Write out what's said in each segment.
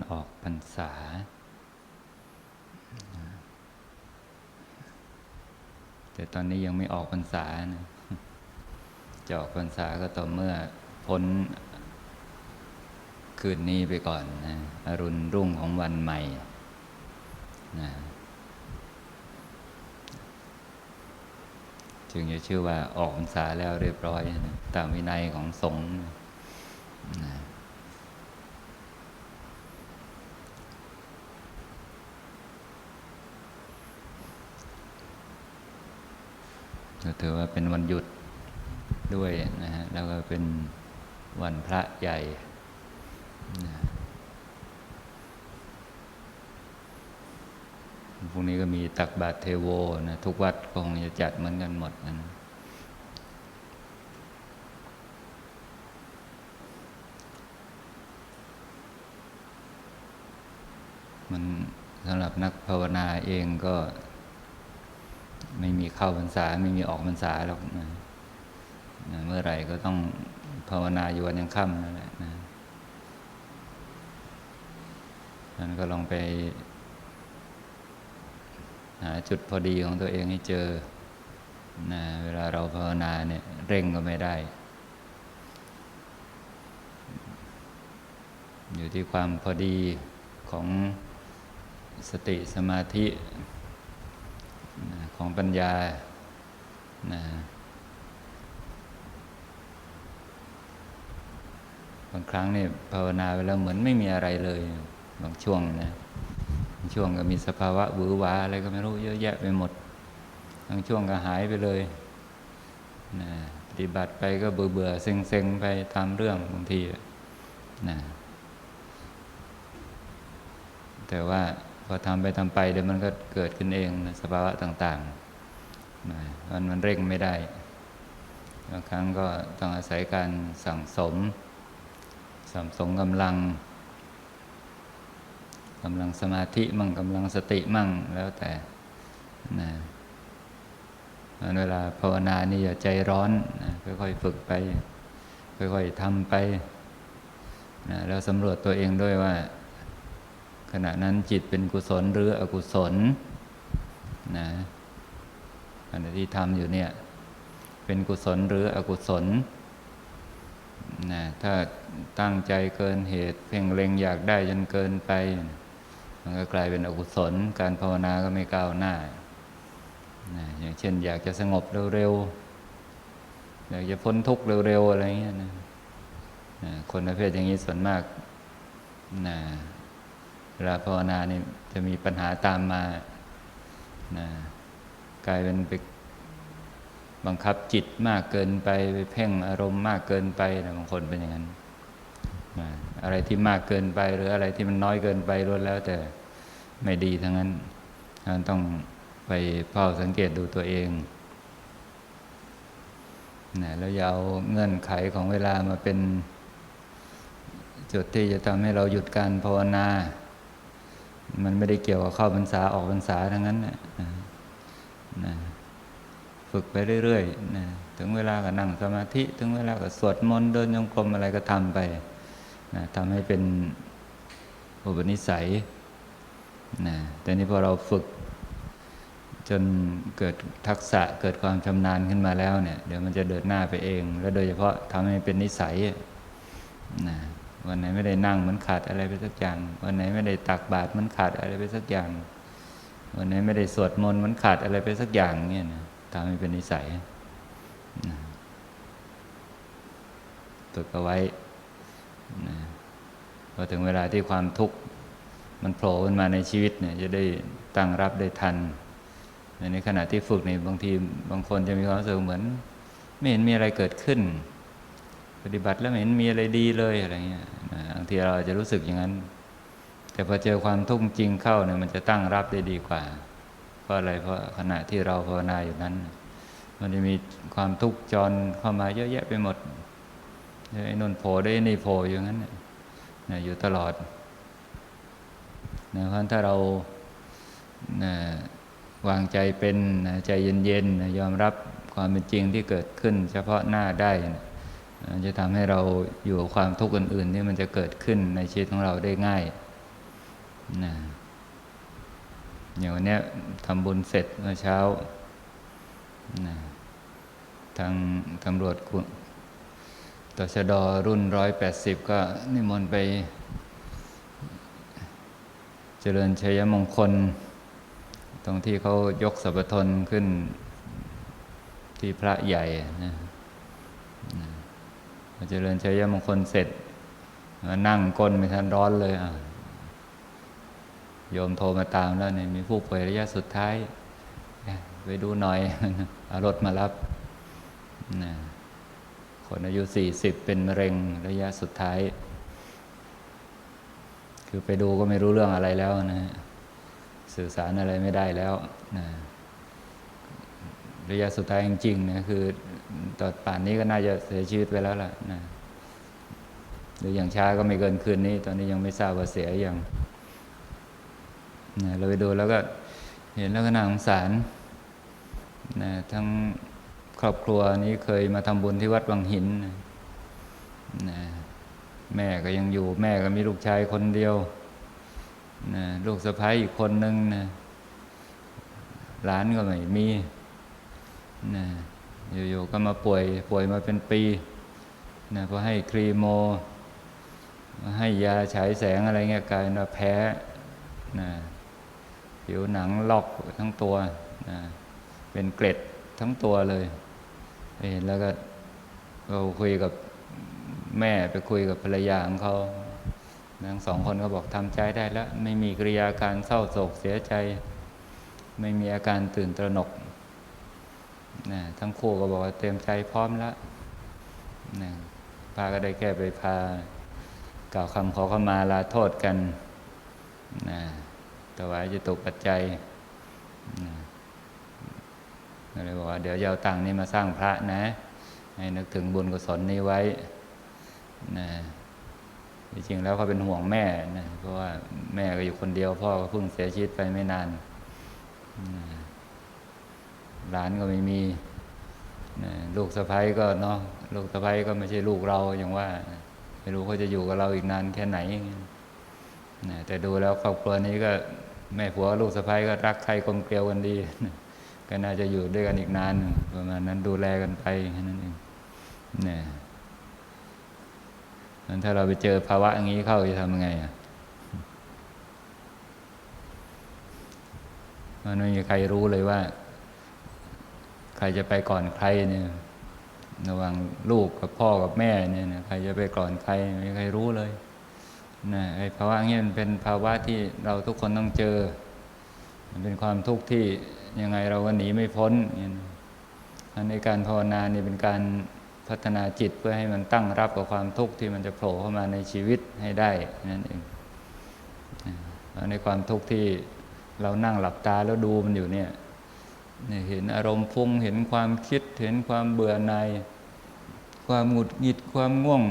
วันออกพรรษา แต่ตอนนี้ยังไม่ออกพรรษานะจะออกพรรษาก็ต่อเมื่อพ้นคืนนี้ไปก่อนนะอรุณรุ่งของวันใหม่นะจึงจะชื่อว่าออกพรรษาแล้วเรียบร้อยนะตามวินัยของสงฆ์นะ ถือว่าเป็นวันหยุดด้วยนะฮะแล้วก็เป็นวันพระใหญ่นะพรุ่งนี้ก็มีตักบาตรเทโวนะทุกวัดก็คงจะจัดเหมือนกันหมดนะมันสำหรับนักภาวนาเองก็ ไม่มีเข้าพรรษา ไม่มีออกพรรษาหรอกนะนะเมื่อไหร่ก็ต้องภาวนาอยู่วันยังค่ำนั่นแหละนะนั้นก็ลองไป หาจุดพอดีของตัวเองให้เจอนะเวลาเราภาวนาเนี่ยเร่งก็ไม่ได้ อยู่ที่ความพอดีของสติสมาธิ ของปัญญานะบางครั้งเนี่ยภาวนาไปแล้วเหมือนไม่มีอะไรเลยบางช่วงนะบางช่วงก็มีสภาวะวือหวาอะไรก็ไม่รู้เยอะแยะไปหมดบางช่วงก็หายไปเลยนะปฏิบัติไปก็เบื่อเบื่อเซ็งเซ็งไปตามเรื่องบางทีนะแต่ว่า อทำไปทำไปเดี๋ยวมันก็เกิดขึ้นเองนะสภาวะต่างๆนะมันมันเร่งไม่ได้บางครั้งก็ต้องอาศัยการสั่งสม สั่งสมกำลังกำลังสมาธิมั่งกำลังสติมั่งแล้วแต่นะเวลาภาวนานี่อย่าใจร้อนนะค่อยๆฝึกไป ค่อยๆทำไปนะแล้วสำรวจตัวเองด้วยว่า ขณะนั้นจิตเป็นกุศลหรืออกุศลนะขณะที่ทำอยู่เนี่ย เป็นกุศลหรืออกุศลนะถ้าตั้งใจเกินเหตุ เพ่งเล็งอยากได้จนเกินไป มันก็กลายเป็นอกุศล การภาวนาก็ไม่ก้าวหน้านะอย่างเช่น อยากจะสงบเร็วๆอยากจะพ้นทุกข์เร็วๆอะไรเงี้ยนะนะคนประเภทอย่างนี้ส่วนมากนะ วลาภาวนาเนี่ยจะมีปัญหาตามมานะกลายเป็นไปบังคับจิตมากเกินไปไปเพ่งอารมณ์มากเกินไปนะบางคนเป็นอย่างนั้นนะอะไรที่มากเกินไปหรืออะไรที่มันน้อยเกินไปล้วนแล้ว แต่ไม่ดีทั้งนั้นเราต้องไปเฝ้าสังเกตดูตัวเองนะแล้วอย่าเอาเงื่อนไขของเวลามาเป็นจุดที่จะทำให้เราหยุดการภาวนา มันไม่ได้เกี่ยวกับเข้าพรรษาออกพรรษาทั้งนั้นนะนะฝึกไปเรื่อยๆนะถึงเวลาก็นั่งสมาธิ ถึงเวลาก็สวดมนต์เดินยงกรมอะไรก็ทำไปนะทำให้เป็นอุปนิสัยนะแต่นี้พอเราฝึก จนเกิดทักษะเกิดความชำนาญขึ้นมาแล้วเนี่ย เดี๋ยวมันจะเดินหน้าไปเอง แล้วโดยเฉพาะทำให้เป็นนิสัยนะ วันไหนไม่ได้นั่งมันขาดอะไรไปสักอย่าง วันไหนไม่ได้ตักบาตรมันขาดอะไรไปสักอย่าง วันไหนไม่ได้สวดมนต์มันขาดอะไรไปสักอย่างเนี่ยนะทำให้เป็นนิสัยฝึกเอาไว้นะพอถึงเวลาที่ความทุกข์มันโผล่ขึ้นมาในชีวิตเนี่ย จะได้ตั้งรับได้ทัน ในขณะที่ฝึกนี่บางทีบางคนจะมีความรู้สึกเหมือน ไม่เห็นมีอะไรเกิดขึ้น ปฏิบัติแล้วไม่เห็นมีอะไรดีเลยอะไรเงี้ยบางทีเราอาจจะรู้สึกอย่างนั้น แต่พอเจอความทุกข์จริงเข้าเนี่ยมันจะตั้งรับได้ดีกว่า เพราะอะไรเพราะขณะที่เราภาวนาอยู่นั้น มันจะมีความทุกข์จรเข้ามาเยอะแยะไปหมดไอ้นนโผล่ได้นี่โผล่อยู่งั้นนะอยู่ตลอดนะเพราะถ้าเรานะวางใจเป็นนะใจเย็นๆนะยอมรับความเป็นจริงที่เกิดขึ้น เฉพาะหน้าได้นะ จะทำให้เราอยู่กับความทุกข์อื่นๆที่มันจะเกิดขึ้นในชีวิตของเราได้ง่ายนะอย่างวันนี้ทำบุญเสร็จเมื่อเช้านะทางตำรวจกุตชดรุ่นร้อยแปดสิบก็นิมนต์ไป เจริญชัยมงคล ตรงที่เขายกสัพทนขึ้นที่พระใหญ่นะนะ เจริญชัยมงคลเสร็จมานั่งก้นไม่ทันร้อนเลยอะโยมโทรมาตามแล้วเนี่ยมีผู้ป่วยระยะสุดท้าย ไปดูหน่อยเอารถมารับนะคนอายุสี่สิบเป็นมะเร็งระยะสุดท้าย คือไปดูก็ไม่รู้เรื่องอะไรแล้วนะฮะสื่อสารอะไรไม่ได้แล้วนะระยะสุดท้ายจริงๆนะคือ ตอนป่านนี้ก็น่าจะเสียชีวิตไปแล้วล่ะนะหรืออย่างช้าก็ไม่เกินคืนนี้ ตอนนี้ยังไม่ทราบว่าเสียอย่างนะเราไปดูแล้วก็เห็นแล้วก็น่าสงสารนะทั้งครอบครัวนี้เคยมาทำบุญที่วัดวังหินนะนะแม่ก็ยังอยู่ แม่ก็มีลูกชายคนเดียวนะลูกสะพ้ายอีกคนนึงนะหลานก็ไม่มีนะ อยู่ๆก็มาป่วยป่วยมาเป็นปีนะพอให้ครีโม ให้ยาฉายแสงอะไรเงี้ยกลายเป็นว่าแพ้นะผิวหนังลอกทั้งตัวนะเป็นเกล็ดทั้งตัวเลยเห็นแล้วก็เราคุยกับแม่ไปคุยกับภรรยาของเขาทั้งสองคนก็บอกทำใจได้แล้ว ไม่มีกิริยาการเศร้าโศกเสียใจ ไม่มีอาการตื่นตระหนก นะทั้งคู่ก็บอกว่าเตรียมใจพร้อมแล้วนะพาก็ได้แค่ไปพากล่าวคำขอเข้ามาลาโทษกันนะถวายจะตกปัจจัยนะก็เลยบอกว่าเดี๋ยวเอาตังค์นี้มาสร้างพระนะ ให้นึกถึงบุญกุศลนี้ไว้นะจริงๆแล้วเขาเป็นห่วงแม่นะเพราะว่าแม่ก็อยู่คนเดียวพ่อก็เพิ่งเสียชีวิตไปไม่นานนะ หลานก็ไม่มีลูกสะใภ้ก็เนาะลูกสะใภ้ก็ไม่ใช่ลูกเราอย่างว่า ไม่รู้เขาจะอยู่กับเราอีกนานแค่ไหนแต่ดูแล้วครอบครัวนี้ก็แม่ผัวลูกสะใภ้ก็รักใครกลมเกลียวกันดีก็น่าจะอยู่ด้วยกันอีกนานประมาณนั้นดูแลกันไปแค่นั้นเองเนี่ยถ้าเราไปเจอภาวะอย่างนี้เข้าจะทำยังไงอะมันไม่มีใครรู้เลยว่า ใครจะไปก่อนใครเนี่ยระหว่างลูกกับพ่อกับแม่เนี่ยนะใครจะไปก่อนใครไม่ใครรู้เลยนะไอ้ภาวะอย่างนี้มันเป็นภาวะที่เราทุกคนต้องเจอ มันเป็นความทุกข์ที่ยังไงเราก็หนีไม่พ้นอันในการภาวนานี่เป็นการพัฒนาจิตเพื่อให้มันตั้งรับกับความทุกข์ที่มันจะโผล่เข้ามาในชีวิตให้ได้นั่นเองในความทุกข์ที่เรานั่งหลับตาแล้วดูมันอยู่เนี่ย เห็นอารมณ์ฟุ้งเห็นความคิดเห็นความเบื่อหน่ายความหงุดหงิดความง่วง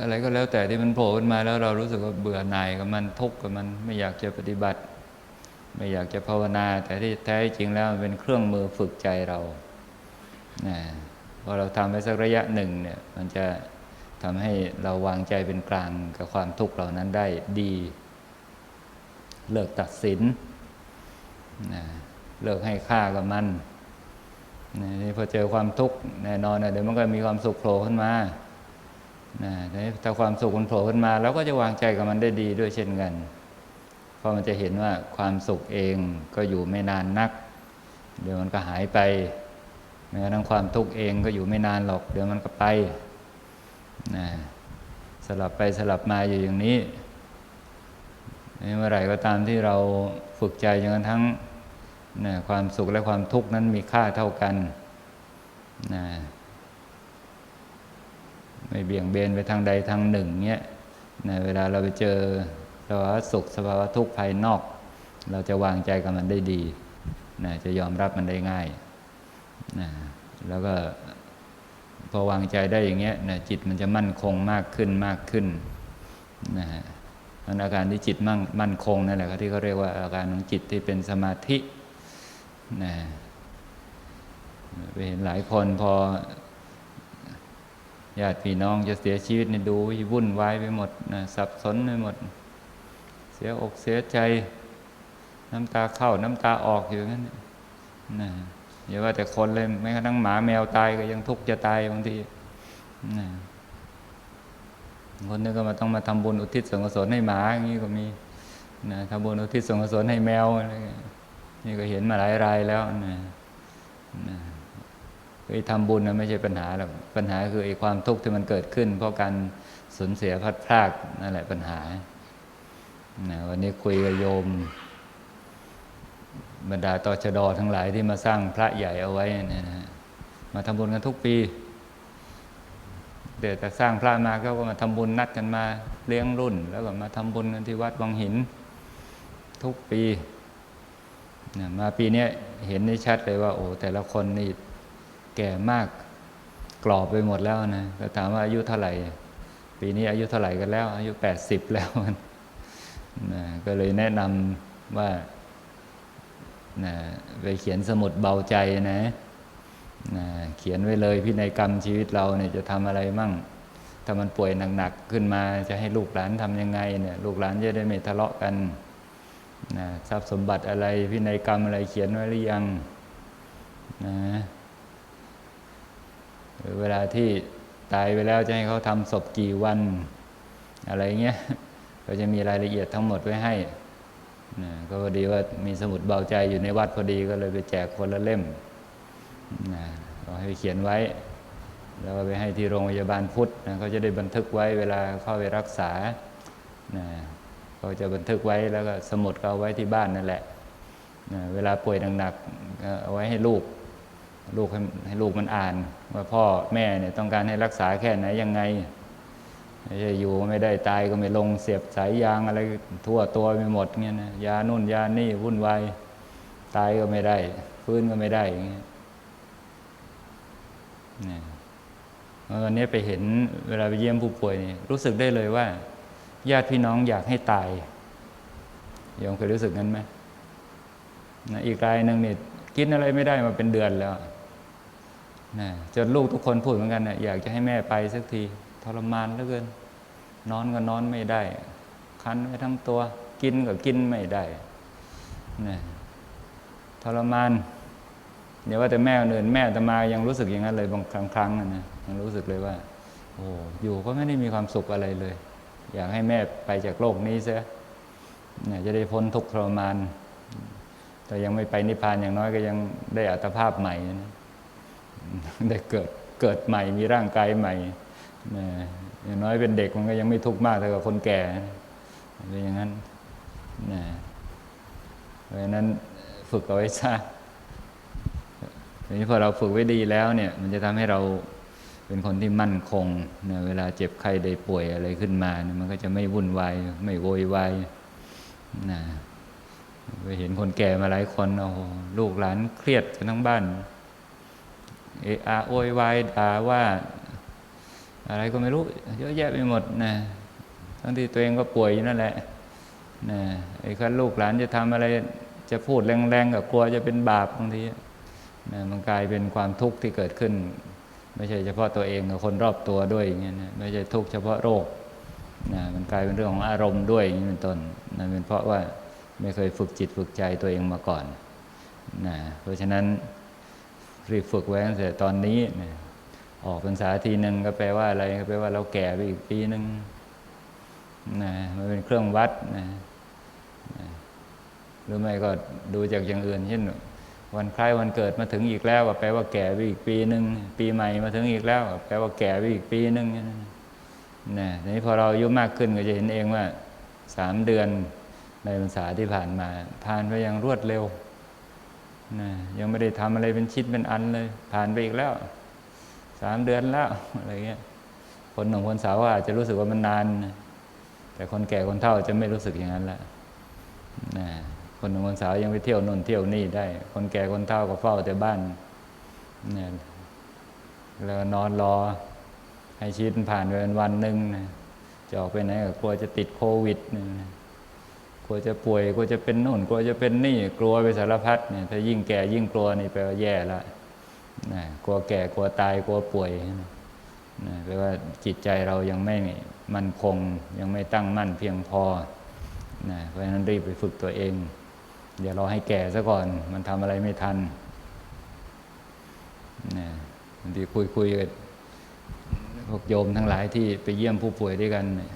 อะไรก็แล้วแต่ที่มันโผล่ขึ้นมาแล้วเรารู้สึกว่าเบื่อหน่ายกับมันทุกข์กับมันไม่อยากจะปฏิบัติ ไม่อยากจะภาวนา แต่ที่แท้จริงแล้วมันเป็นเครื่องมือฝึกใจเรานะพอเราทำไปสักระยะหนึ่งเนี่ยมันจะทำให้เราวางใจเป็นกลางกับความทุกข์เหล่านั้นได้ดี เลิกตัดสินนะ เลิกให้ค่ากับมันนี่พอเจอความทุกข์แน่นอนนะเดี๋ยวมันก็มีความสุขโผล่ขึ้นมานะถ้าความสุขมันโผล่ขึ้นมาเราก็จะวางใจกับมันได้ดีด้วยเช่นกัน เพราะมันจะเห็นว่าความสุขเองก็อยู่ไม่นานนัก เดี๋ยวมันก็หายไปแม้กระทั่งความทุกข์เองก็อยู่ไม่นานหรอก เดี๋ยวมันก็ไปนะสลับไปสลับมาอยู่อย่างนี้เมื่อไหร่ก็ตามที่เราฝึกใจจนกระทั่ง นะความสุขและความทุกข์นั้นมีค่าเท่ากันนะไม่เบี่ยงเบนไปทางใดทางหนึ่งเนี้ยนะเวลาเราไปเจอสภาวะสุขสภาวะทุกข์ภายนอก เราจะวางใจกับมันได้ดีนะจะยอมรับมันได้ง่ายนะแล้วก็พอวางใจได้อย่างเงี้ยนะจิตมันจะมั่นคงมากขึ้นมากขึ้นนะฮะอาการที่จิตมั่งมั่นคงนั่นแหละที่เขาเรียกว่าอาการของจิตที่เป็นสมาธิ นะไปเห็นหลายคนพอญาติพี่น้องจะเสียชีวิตเนี่ยดูวุ่นวายไปหมดนะสับสนไปหมด เสียอกเสียใจ น้ำตาเข้าน้ำตาออกอยู่งั้นนะอย่าว่าแต่คนเลยแม้กระทั่งหมาแมวตายก็ยังทุกข์จะตายบางทีนะคนนึงก็มาต้องมาทำบุญอุทิศส่วนกุศลให้หมาอย่างนี้ก็มีนะทำบุญอุทิศส่วนกุศลให้แมวอะไรเงี้ย นี่ก็เห็นมาหลายรายแล้วนะนะไอ้ทำบุญนะไม่ใช่ปัญหาหรอกปัญหาคือไอ้ความทุกข์ที่มันเกิดขึ้น เพราะการสูญเสียพัดพรากนั่นแหละปัญหานะวันนี้คุยกับโยม บรรดาตชดทั้งหลายที่มาสร้างพระใหญ่เอาไว้นี่ยนะมาทำบุญกันทุกปีเดี๋ยวแต่สร้างพระมาก็มาทำบุญนัดกันมาเลี้ยงรุ่น แล้วก็มาทำบุญกันที่วัดวังหิน ทุกปี นะมาปีนี้เห็นได้ชัดเลยว่า โอ้แต่ละคนนี่แก่มากกรอบไปหมดแล้วนะก็ถามว่าอายุเท่าไหร่ ปีนี้อายุเท่าไหร่กันแล้ว อายุแปดสิบแล้วนะก็เลยแนะนำว่านะไปเขียนสมุดเบาใจนะนะเขียนไว้เลยพินัยกรรมชีวิตเราเนี่ยจะทำอะไรมั่ง ถ้ามันป่วยหนักๆขึ้นมาจะให้ลูกหลานทำยังไงเนี่ยลูกหลานจะได้ไม่ทะเลาะกัน นะทรัพย์สมบัติอะไรพินัยกรรมอะไรเขียนไว้หรือยังนะหรือเวลาที่ตายไปแล้วจะให้เขาทำศพกี่วัน อะไรเงี้ยก็จะมีรายละเอียดทั้งหมดไว้ให้นะก็พอดีว่ามีสมุดเบาใจอยู่ในวัดพอดีก็เลยไปแจกคนละเล่มนะก็ให้เขียนไว้ แล้วก็ไปให้ที่โรงพยาบาลพุทธนะเขาจะได้บันทึกไว้เวลาเข้าไปรักษานะ เขาจะบันทึกไว้แล้วก็สมุดก็เอาไว้ที่บ้านนั่นแหละนะเวลาป่วยหนักๆก็เอาไว้ให้ลูก ลูกให้ให้ลูกมันอ่าน ว่าพ่อแม่เนี่ยต้องการให้รักษาแค่ไหนยังไงไม่ใช่อยู่ไม่ได้ตายก็ไม่ลงเสียบสายยางอะไรทั่วตัวไปหมดเงี้ยนะยานู่นยานี่วุ่นวายตายก็ไม่ได้ฟื้นก็ไม่ได้อย่างเงี้ยเนี่ยวันนี้ไปเห็นเวลาไปเยี่ยมผู้ป่วยนี่รู้สึกได้เลยว่า ญาติพี่น้องอยากให้ตายโยมเคยรู้สึกนั้นไหมนะอีกรายหนึ่งนี่กินอะไรไม่ได้มาเป็นเดือนแล้วนะจนลูกทุกคนพูดเหมือนกันนะอยากจะให้แม่ไปสักทีทรมานเหลือเกิน นอนก็นอนไม่ได้ คันไปทั้งตัว กินก็กินไม่ได้นะทรมานเดี๋ยวว่าแต่แม่คนอื่นแม่แต่มายังรู้สึกอย่างนั้นเลยบางครั้งครั้งนะยังรู้สึกเลยว่า โอ้อยู่ก็ไม่ได้มีความสุขอะไรเลย อยากให้แม่ไปจากโลกนี้เสียนี่จะได้พ้นทุกข์ทรมาน แต่ยังไม่ไปนิพพานอย่างน้อยก็ยังได้อัตภาพใหม่นะได้เกิดเกิดใหม่มีร่างกายใหม่นะอย่างน้อยเป็นเด็กมันก็ยังไม่ทุกข์มากเท่ากับคนแก่เป็นอย่างนั้นนะเพราะฉะนั้นฝึกเอาไว้ซะทีนี้พอเราฝึกไว้ดีแล้วเนี่ย มันจะทำให้เรา เป็นคนที่มั่นคงนะเวลาเจ็บไข้ได้ป่วยอะไรขึ้นมานมันก็จะไม่วุ่นวายไม่โวยวายนะไปเห็นคนแก่มาหลายคนโอ้โหลูกหลานเครียดกันทั้งบ้านเอะอะโวยวายด่าว่า อะไรก็ไม่รู้ เยอะแยะไปหมดนะทั้งที่ตัวเองก็ป่วยอยู่นั่นแหละนะไอ้คันลูกหลานจะทำอะไรจะพูดแรงๆกับกลัวจะเป็นบาปบางทีนะมันกลายเป็นความทุกข์ที่เกิดขึ้น ไม่ใช่เฉพาะตัวเองกับคนรอบตัวด้วยอย่างเงี้ยนะไม่ใช่ทุกเฉพาะโรคนะมันกลายเป็นเรื่องของอารมณ์ด้วยอย่างนี้เป็นต้นนะเป็นเพราะว่าไม่เคยฝึกจิตฝึกใจตัวเองมาก่อนนะเพราะฉะนั้นรีบฝึกไว้ตั้งแต่ตอนนี้นะออกพรรษาทีหนึ่งก็แปลว่าอะไรก็แปลว่าเราแก่ไปอีกปีหนึ่งนะมันเป็นเครื่องวัดนะหรือไม่ก็ดูจากอย่างอื่นเช่น วันคล้ายวันเกิดมาถึงอีกแล้วก็แปลว่าแก่ไปอีกปีหนึ่งปีใหม่มาถึงอีกแล้ว แปลว่าแก่ไปอีกปีหนึ่งนะทีนี้พอเราอายุมากขึ้นก็จะเห็นเองว่าสามเดือนในพรรษาที่ผ่านมาผ่านไปอย่างรวดเร็วนะยังไม่ได้ทำอะไรเป็นชิ้นเป็นอันเลย ผ่านไปอีกแล้วสามเดือนแล้วอะไรเงี้ยคนหนุ่มคนสาวอาจจะรู้สึกว่ามันนาน แต่คนแก่คนเฒ่าจะไม่รู้สึกอย่างนั้นละนะ คนหนุ่มคนสาวยังไปเที่ยวนู่นเที่ยวนี่ได้ คนแก่คนเฒ่าก็เฝ้าแต่บ้านนะแล้วนอนรอให้ชีวิตผ่านไปวันวันหนึ่งนะจะออกไปไหนก็กลัวจะติดโควิดนะกลัวจะป่วยกลัวจะเป็นนู่นกลัวจะเป็นนี่ กลัวไปสารพัดเนี่ยถ้ายิ่งแก่ยิ่งกลัวนี่แปลว่าแย่ละนะกลัวแก่กลัวตายกลัวป่วยนะแปลว่าจิตใจเรายังไม่มั่นคง ยังไม่ตั้งมั่นเพียงพอนะเพราะฉะนั้นรีบไปฝึกตัวเอง อย่ารอให้แก่ซะก่อน มันทำอะไรไม่ทันนะบางทีคุยคุยกับพวกโยมทั้งหลายที่ไปเยี่ยมผู้ป่วยด้วยกันนี่ย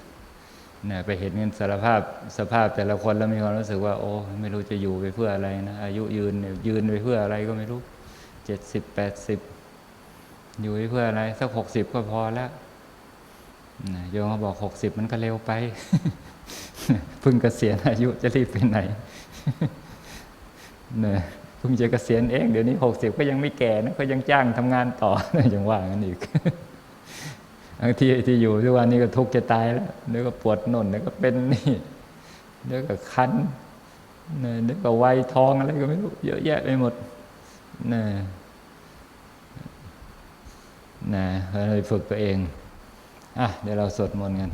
นะไปเห็นกันสารภาพสภาพแต่ละคนแล้วมีความรู้สึกว่า โอ้ไม่รู้จะอยู่ไปเพื่ออะไรนะอายุยืนยืนไปเพื่ออะไรก็ไม่รู้เจ็ดสิบแปดสิบอยู่ไปเพื่ออะไร สักหกสิบก็พอแล้วโยมเขาบอกหกสิบมันก็เร็วไปเพิ่งเกษียณอายุจะรีบไปไหน เนี่ยเพิ่งจะเกษียณเองเดี๋ยวนี้หกสิบก็ยังไม่แก่นะก็ยังจ้างทำงานต่อยังว่างั้นอีกบางทีที่อยู่ทุกวันนี้ก็ทุกข์จะตายแล้วเดี๋ยวก็ปวดน่นเดี๋ยวก็เป็นนี่เดี๋ยวก็คันเนี่ยเดี๋ยวก็ไวยทองอะไรก็ไม่รู้เยอะแยะไปหมดนะนะเราฝึกตัวเองอะเดี๋ยวเราสวดมนต์กัน